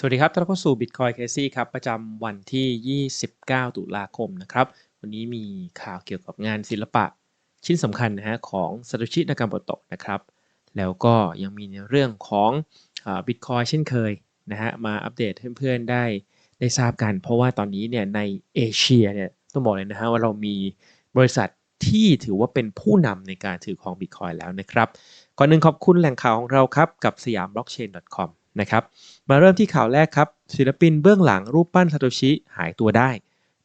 สวัสดีครับต้อนรับสู่ Bitcoin Casey ครับ ประจำวันที่ 29 ตุลาคมนะครับ วันนี้มีข่าวเกี่ยวกับงานศิลปะ ชิ้นสำคัญนะฮะของซาโตชินากาโมโตะนะครับ แล้วก็ยังมีในเรื่องของบิตคอยเช่นเคยนะฮะ มาอัปเดตเพื่อนๆได้ได้ทราบกัน เพราะว่าตอนนี้เนี่ยในเอเชียเนี่ยต้องบอกเลยนะฮะว่าเรามีบริษัทที่ถือว่าเป็นผู้นำในการถือครองบิตคอยแล้วนะครับ ก่อนหนึ่งขอบคุณแหล่งข่าวของเราครับกับสยามบล็อกเชน .com นะครับ มาเริ่มที่ข่าวแรกครับ ศิลปินเบื้องหลังรูปปั้นซาโตชิหายตัวได้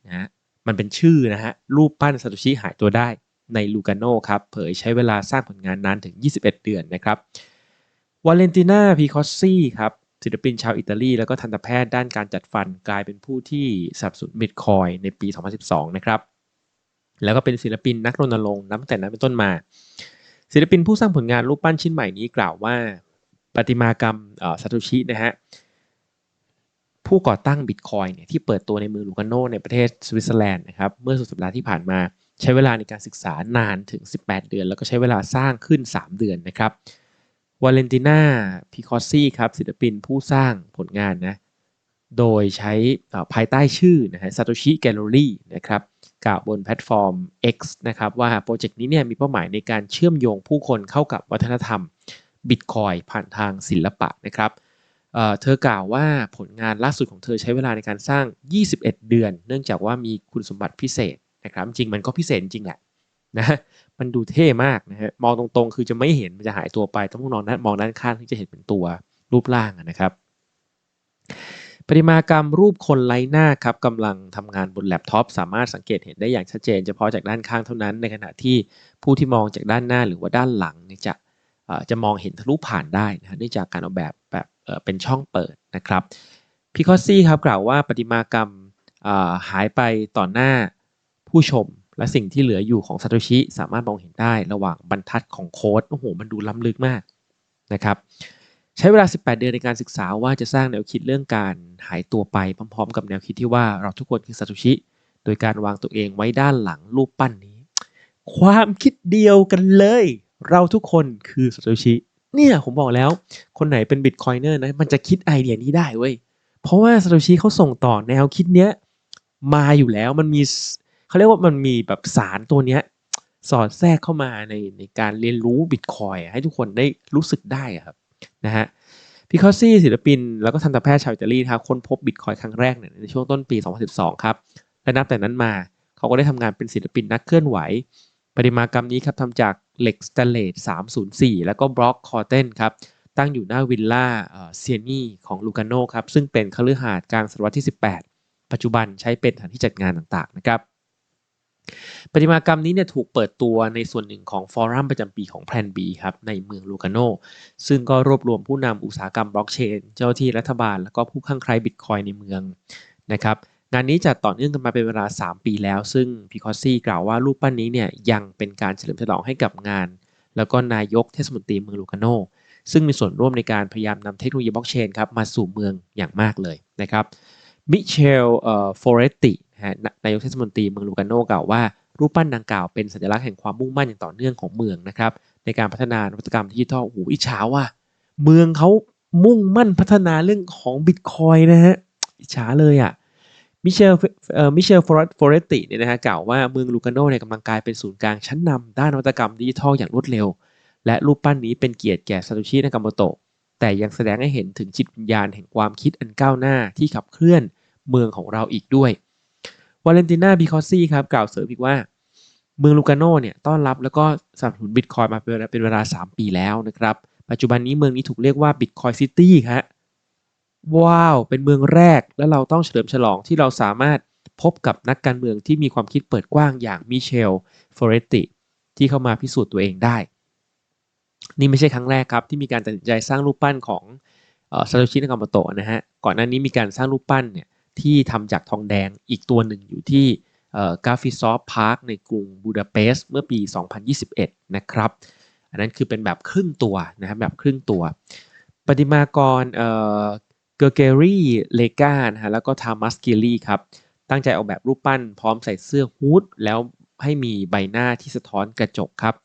นะฮะมันเป็นชื่อนะฮะรูปปั้นซาโตชิหายตัวได้ในลูกาโนครับเผยใช้เวลาสร้างผลงานนานถึง 21 เดือนนะครับวาเลนติน่าพีคอสซี่ครับศิลปินชาวอิตาลีแล้วก็ทันตแพทย์ด้านการจัดฟันกลายเป็นผู้ที่สับสนบิตคอยในปี 2012 นะครับ แล้วก็เป็นศิลปินนักรณรงค์นับแต่นั้นเป็นต้นมา ศิลปินผู้สร้างผลงานรูปปั้นชิ้นใหม่นี้กล่าวว่า ประติมากรรมซาโตชินะฮะผู้ก่อตั้งบิตคอยเนี่ยที่เปิดตัวในเมืองลูกาโนในประเทศสวิตเซอร์แลนด์นะครับเมื่อสุดสัปดาห์ที่ผ่านมาใช้เวลาในการศึกษานานถึง 18 เดือน แล้วก็ใช้เวลาสร้างขึ้น 3 เดือนนะครับวาเลนติน่าพิคอซี่ครับศิลปินผู้สร้างผลงานนะโดยใช้ภายใต้ชื่อนะฮะซาโตชิแกลเลอรี่นะครับกล่าวบนแพลตฟอร์ม X นะครับว่าโปรเจกต์นี้เนี่ยมีเป้าหมายในการเชื่อมโยงผู้คนเข้ากับวัฒนธรรม บิตคอยผ่านทางศิลปะนะครับเเธอกล่าวว่าผลงานล่าสุดของเธอใช้เวลาในการสร้าง 21 เดือน เนื่องจากว่ามีคุณสมบัติพิเศษนะครับ จริงมันก็พิเศษจริงแหละนะมันดูเท่มากนะฮะมองตรงๆ คือจะไม่เห็นมันจะหายตัวไป ต้องมองด้านมองด้านข้างที่จะเห็นเป็นตัวรูปร่างนะครับประติมากรรมรูปคนไร้หน้าครับกำลังทำงานบนแล็ปท็อปสามารถสังเกตเห็นได้อย่างชัดเจน เฉพาะจากด้านข้างเท่านั้น ในขณะที่ผู้ที่มองจากด้านหน้าหรือว่าด้านหลังจะ จะมองเห็นทะลุผ่านได้นะเนื่องจากการออกแบบแบบเป็นช่องเปิดนะครับพิคอซี่ครับกล่าวว่าประติมากรรมหายไปต่อหน้าผู้ชมและสิ่งที่เหลืออยู่ของซาโตชิสามารถมองเห็นได้ระหว่างบรรทัดของโค้ดโอ้โหมันดูล้ำลึกมากนะครับใช้เวลา 18 เดือนในการศึกษาว่าจะสร้างแนวคิดเรื่องการหายตัวไปพร้อม ๆ กับแนวคิดที่ว่าเราทุกคนคือซาโตชิ โดยการวางตัวเองไว้ด้านหลังรูปปั้นนี้ ความคิดเดียวกันเลย เราทุกคนคือซาโตชิเนี่ยผมบอกแล้ว คนไหนเป็นบิตคอยเนอร์นะมันจะคิดไอเดียนี้ได้เว้ย เพราะว่าซาโตชิเขาส่งต่อแนวคิดเนี้ยมาอยู่แล้วมันมีเขาเรียกว่ามันมีแบบสารตัวเนี้ยสอดแทรกเข้ามาในในการเรียนรู้บิตคอยให้ทุกคนได้รู้สึกได้ครับนะฮะพิคอซี่ศิลปิน แล้วก็ทันตแพทย์ชาวอิตาลีครับค้นพบบิตคอยครั้งแรกเนี่ยในช่วงต้นปี 2012 ครับ และนับแต่นั้นมาเขาก็ได้ทำงานเป็นศิลปินนักเคลื่อนไหว ประติมากรรมนี้ครับทำจากเหล็กสแตนเลส304 แล้วก็บล็อกคอเทนครับตั้งอยู่หน้าวิลล่าเซียนี่ของลูกาโนครับซึ่งเป็นคฤหาสน์กลางศตวรรษที่ 18 ปัจจุบันใช้เป็นสถานที่จัดงานต่างๆนะครับประติมากรรมนี้เนี่ยถูกเปิดตัวในส่วนหนึ่งของฟอรัมประจำปีของแพลน B ครับในเมืองลูกาโนซึ่งก็รวบรวมผู้นำอุตสาหกรรมบล็อกเชน เจ้าที่รัฐบาล แล้วก็ผู้ข้างใครบิตคอยในเมืองนะครับ งานนี้จัดต่อเนื่องกันมาเป็นเวลา 3 ปีแล้ว ซึ่งพิคอซี่กล่าวว่ารูปปั้นนี้เนี่ยยังเป็นการเฉลิมฉลองให้กับงาน แล้วก็นายกเทศมนตรีเมืองลูกาโน ซึ่งมีส่วนร่วมในการพยายามนำเทคโนโลยีบล็อกเชนครับมาสู่เมืองอย่างมากเลยนะครับมิเชลเอ่อฟอเรตตินายกเทศมนตรีเมืองลูกาโนกล่าวว่า รูปปั้นดังกล่าวเป็นสัญลักษณ์แห่งความมุ่งมั่นอย่างต่อเนื่องของเมืองนะครับในการพัฒนานวัตกรรมดิจิทัลโอ้โหอิจฉาว่าเมืองเขามุ่งมั่นพัฒนาเรื่องของบิตคอยนะฮะอิจฉาเลยอะ่ะ มิเชลเอ่อมิเชลฟอร์เรตติเนี่ยนะฮะกล่าวว่าเมืองลูกาโนเนี่ยกำลังกลายเป็นศูนย์กลางชั้นนำด้านนวัตกรรมดิจิทัลอย่างรวดเร็ว และรูปปั้นนี้เป็นเกียรติแก่ซาโตชินากามโตะแต่ยังแสดงให้เห็นถึงจิตวิญญาณแห่งความคิดอันก้าวหน้าที่ขับเคลื่อนเมืองของเราอีกด้วยวาเลนติน่าบิคอซี่ครับกล่าวเสริมอีกว่าเมืองลูกาโนเนี่ยต้อนรับแล้วก็สนับสนุนบิตคอยมาเป็นเวลา 3 ปีแล้วนะครับ ปัจจุบันนี้เมืองนี้ถูกเรียกว่าบิตคอยซิตี้ครับ ว้าว เป็นเมืองแรก และเราต้องเฉลิมฉลองที่เราสามารถพบกับนักการเมืองที่มีความคิดเปิดกว้างอย่างมิเชลฟอเรติ ที่เข้ามาพิสูจน์ตัวเองได้ นี่ไม่ใช่ครั้งแรกครับ ที่มีการตัดสินใจสร้างรูปปั้นของซาโตชินากามโตะนะฮะ ก่อนหน้านี้มีการสร้างรูปปั้นเนี่ยที่ทำจากทองแดงอีกตัวหนึ่งอยู่ที่กาฟิซอฟพาร์คในกรุงบูดาเปสต์เมื่อปี 2021 นะครับ อันนั้นคือเป็นแบบครึ่งตัวนะครับแบบครึ่งตัว ปฏิมากร เกอร์เกอรี่ เลกานะฮะแล้วก็ทามัสกิลี่ครับ ตั้งใจออกแบบรูปปั้นพร้อมใส่เสื้อฮูดแล้วให้มีใบหน้าที่สะท้อนกระจกครับ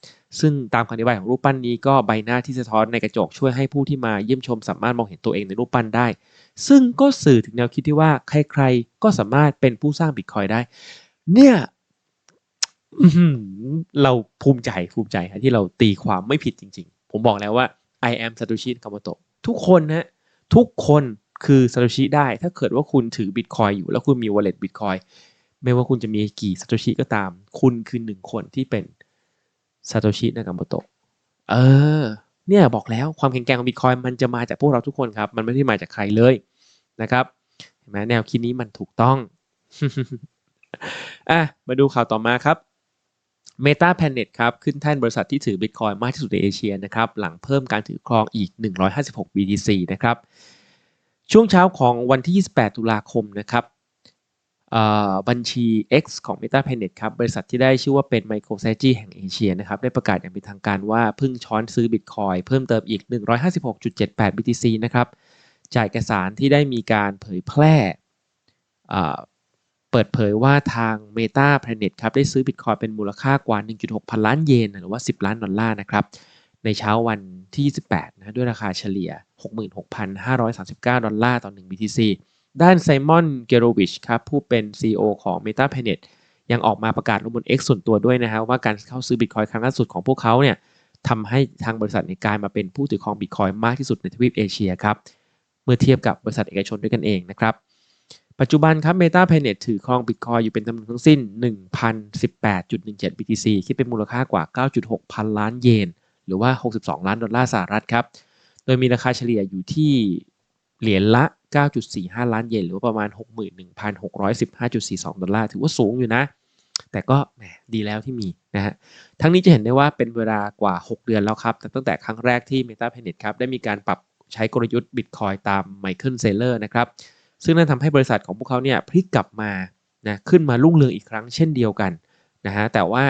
ซึ่งตามคำอธิบายของรูปปั้นนี้ก็ใบหน้าที่สะท้อนในกระจกช่วยให้ผู้ที่มาเยี่ยมชมสามารถมองเห็นตัวเองในรูปปั้นได้ ซึ่งก็สื่อถึงแนวคิดที่ว่าใครๆ ก็สามารถเป็นผู้สร้างบิตคอยได้ เนี่ยเราภูมิใจภูมิใจฮะที่เราตีความไม่ผิดจริง ๆ ผมบอกแล้วว่า I am Satoshi Nakamoto ทุกคนนะ ทุกคนคือ Satoshi ได้ ถ้าเกิดว่าคุณถือ Bitcoin อยู่แล้วคุณมี wallet Bitcoin ไม่ว่าคุณจะมีกี่ Satoshi ก็ตาม คุณคือหนึ่งคนที่เป็น Satoshi Nakamoto เออ เนี่ยบอกแล้วความแข็งแกร่งของ Bitcoin มันจะมาจากพวกเราทุกคนครับ มันไม่ได้มาจากใครเลยนะครับเห็นไหมแนวคิดนี้มันถูกต้องอะมาดูข่าวต่อมาครับ Meta Planet ครับขึ้นแท่นบริษัทที่ถือ Bitcoin มากที่สุดในเอเชียนะครับหลังเพิ่มการถือครองอีก 156 BTC นะครับช่วงเช้าของวันที่ 28 ตุลาคมนะครับบัญชี X ของ Meta Planet ครับบริษัทที่ได้ชื่อว่าเป็น MicroStrategy แห่งเอเชียนะครับได้ประกาศอย่างเป็นทางการว่าเพิ่งช้อนซื้อ Bitcoin เพิ่มเติมอีก 156.78 BTC นะครับจากเอกสารที่ได้มีการเผยแพร่ เปิดเผยว่าทาง Meta Planet ครับได้ซื้อ Bitcoin เป็นมูลค่ากว่า 1.6 พันล้านเยน หรือว่า 10 ล้านดอลลาร์นะครับ ในเช้าวันที่ 28 นะด้วยราคาเฉลี่ย 66,539 ดอลลาร์ต่อ 1 BTC ด้านไซมอน เกโรวิชครับ ผู้เป็น CEO ของ Meta Planet ยังออกมาประกาศลงบน X ส่วนตัวด้วยนะฮะว่าการเข้าซื้อ Bitcoin ครั้งล่าสุดของพวกเขาเนี่ยทำให้ทางบริษัทในกลายมาเป็นผู้ถือครอง Bitcoin มากที่สุดในทวีปเอเชียครับ เมื่อเทียบกับบริษัทเอกชนด้วยกันเองนะครับ ปัจจุบันครับ Meta Planet ถือครอง Bitcoin อยู่เป็นจำนวนทั้งสิ้น 1,018.17 BTC คิดเป็นมูลค่ากว่า 9.6 พันล้านเยน หรือว่า 62 ล้านดอลลาร์สหรัฐครับ โดยมีราคาเฉลี่ยอยู่ที่เหรียญละ 9.45 ล้านเยน หรือว่าประมาณ 61,615.42 ดอลลาร์ ถือว่าสูงอยู่นะ แต่ก็แหมดีแล้วที่มีนะฮะ ทั้งนี้จะเห็นได้ว่าเป็นเวลากว่า 6 เดือนแล้วครับต่ตั้งแต่ครั้งแรกที่ Meta Planet ครับได้มีการปรับใช้กลยุทธ์ Bitcoin ตาม Michael Saylor นะครับ ซึ่งนั่นทำให้บริษัทของพวกเขาเนี่ยพลิกกลับมานะขึ้นมารุ่งเรืองอีกครั้งเช่นเดียวกันนะฮะแต่ว่า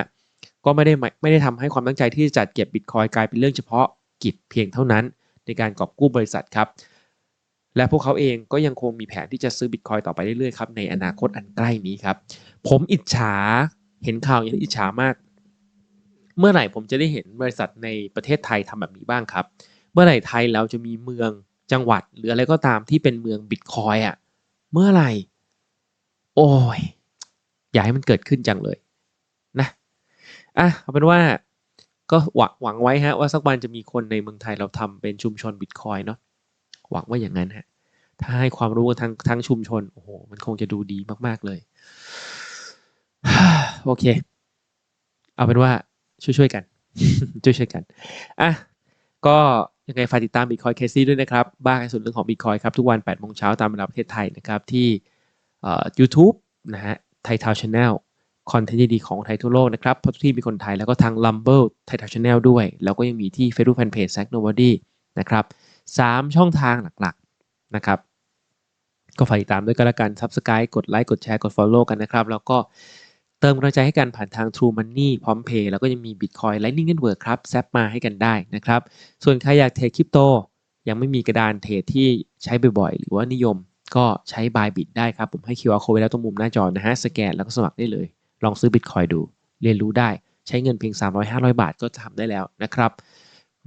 ก็ไม่ได้ไม่ได้ทำให้ความตั้งใจที่จะจัดเก็บบิตคอยกลายเป็นเรื่องเฉพาะกิจเพียงเท่านั้น ในการกอบกู้บริษัทครับ และพวกเขาเองก็ยังคงมีแผนที่จะซื้อบิตคอยต่อไปเรื่อยๆครับในอนาคตอันใกล้นี้ครับ ผมอิจฉาเห็นข่าวอย่างอิจฉามาก เมื่อไหร่ผมจะได้เห็นบริษัทในประเทศไทยทำแบบนี้บ้างครับ เมื่อไหร่ไทยเราจะมีเมือง จังหวัดหรืออะไรก็ตามที่เป็นเมืองบิตคอยอะเมื่อไหร่ โอ้ย อยากให้มันเกิดขึ้นจังเลยนะอะเอาเป็นว่าก็หวังวงไว้ฮะว่าสักวันจะมีคนในเมืองไทยเราทำเป็นชุมชนบิตคอยเนาะหวังว่าอย่างนั้นฮะถ้าให้ความรู้กันทั้งทั้งชุมชน โอ้โห มันคงจะดูดีมากๆเลย โอเค เอาเป็นว่าช่วยๆกัน ช่วยๆกัน อะ ก็ ยังไงฝากติดตาม Bitcoin c a s e ด้วยนะครับ บ้ากันสุดเรื่องของ Bitcoin ครับ ทุกวัน8โมงเช้าตามเวลาประเทศไทยนะครับที่เอ่อ YouTube นะฮะไทยทาวชาแนลคอนเทนต์ดีของไทยทั่วโลกนะครับเพราะทุกที่มีคนไทยแล้วก็ทาง Lumble ไทยทาวชาแนลด้วย แล้วก็ยังมีที่ Facebook Fanpage Zack Nobody นะครับสามช่องทางหลักๆนะครับก็ฝากติดตามด้วยกันละกัน Subscribe กดไลค์กดแชร์กด Follow กันนะครับแล้วก็ เติมกำลังใจให้กันผ่านทาง True Money พร้อมเพย์แล้วก็ยังมี Bitcoin Lightning Network ครับแซปมาให้กันได้นะครับ ส่วนใครอยากเทรดคริปโต ยังไม่มีกระดานเทรดที่ใช้บ่อยๆ หรือว่านิยมก็ใช้ Bybit ได้ครับ ผมให้ QR code ไว้แล้วตรงมุมหน้าจอนะฮะ สแกนแล้วก็สมัครได้เลย ลองซื้อ Bitcoin ดู เรียนรู้ได้ ใช้เงินเพียง 300-500 บาทก็ทำได้แล้วนะครับ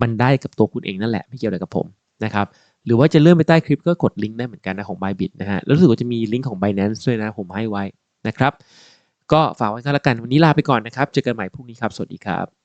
มันได้กับตัวคุณเองนั่นแหละไม่เกี่ยวอะไรกับผมนะครับหรือว่าจะเลื่อนไปใต้คลิปก็กดลิงก์ได้เหมือนกันนะของ Bybit นะฮะแล้วรู้สึกว่าจะมีลิงก์ของ Binance ด้วยนะผมให้ไว้นะครับ ก็ฝากไว้ก็แล้วกันวันนี้ลาไปก่อนนะครับ เจอกันใหม่พรุ่งนี้ครับ สวัสดีครับ